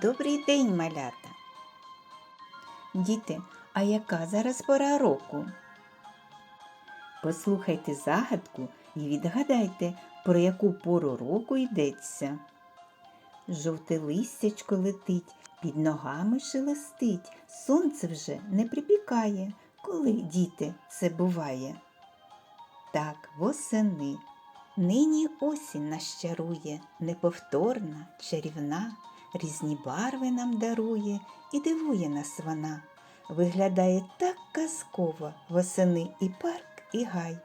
Добрий день, малята. Діти, а яка зараз пора року? Послухайте загадку і відгадайте, про яку пору року йдеться. Жовте листячко летить, під ногами шелестить, сонце вже не припікає, коли діти це буває. Так, восени. Нині осінь нас чарує, неповторна, чарівна, різні барви нам дарує і дивує нас вона. Виглядає так казково восени і парк, і гай.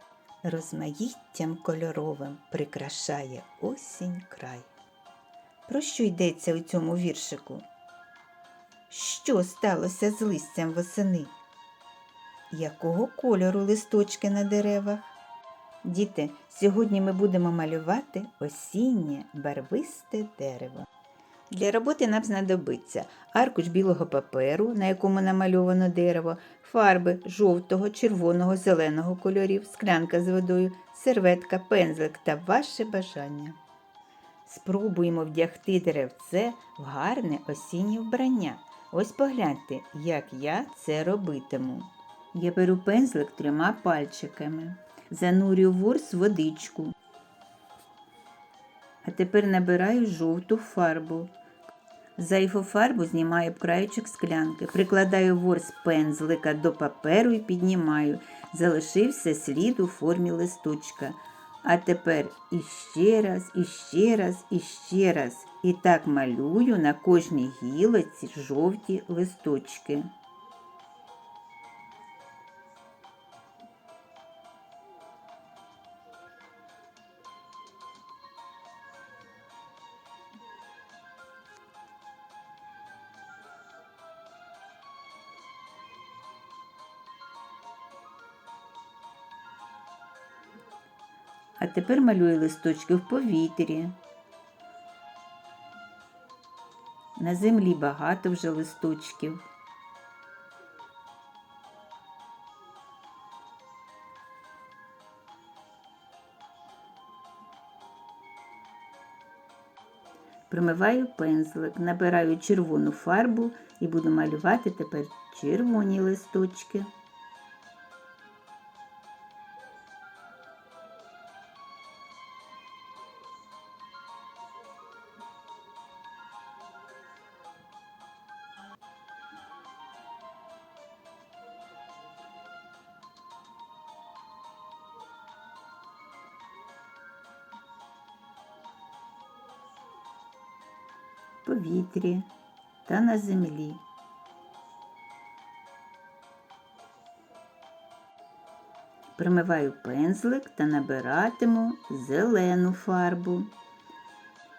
Розмаїттям кольоровим прикрашає осінь край. Про що йдеться у цьому віршику? Що сталося з листям восени? Якого кольору листочки на деревах? Діти, сьогодні ми будемо малювати осіннє барвисте дерево. Для роботи нам знадобиться аркуш білого паперу, на якому намальовано дерево, фарби жовтого, червоного, зеленого кольорів, склянка з водою, серветка, пензлик та ваше бажання. Спробуємо вдягти деревце в гарне осіннє вбрання. Ось погляньте, як я це робитиму. Я беру пензлик трьома пальчиками, занурюю в ворс водичку. А тепер набираю жовту фарбу. Зайву фарбу знімаю краючок склянки, прикладаю ворс пензлика до паперу і піднімаю. Залишився слід у формі листочка. А тепер іще раз, іще раз, іще раз. І так малюю на кожній гілоці жовті листочки. А тепер малюю листочки в повітрі. На землі багато вже листочків. Промиваю пензлик, набираю червону фарбу і буду малювати тепер червоні листочки. Повітрі та на землі. Примиваю пензлик та набиратиму зелену фарбу.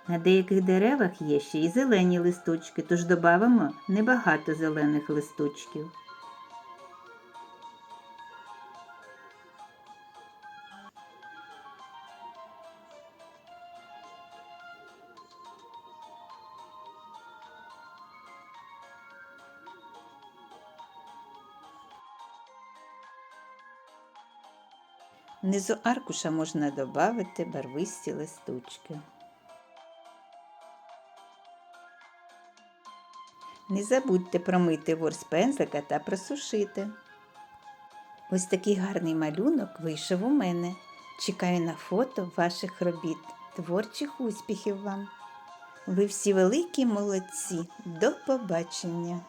На деяких деревах є ще й зелені листочки, тож додамо небагато зелених листочків. Внизу аркуша можна додати барвисті листочки. Не забудьте промити ворс пензлика та просушити. Ось такий гарний малюнок вийшов у мене. Чекаю на фото ваших робіт. Творчих успіхів вам! Ви всі великі молодці. До побачення!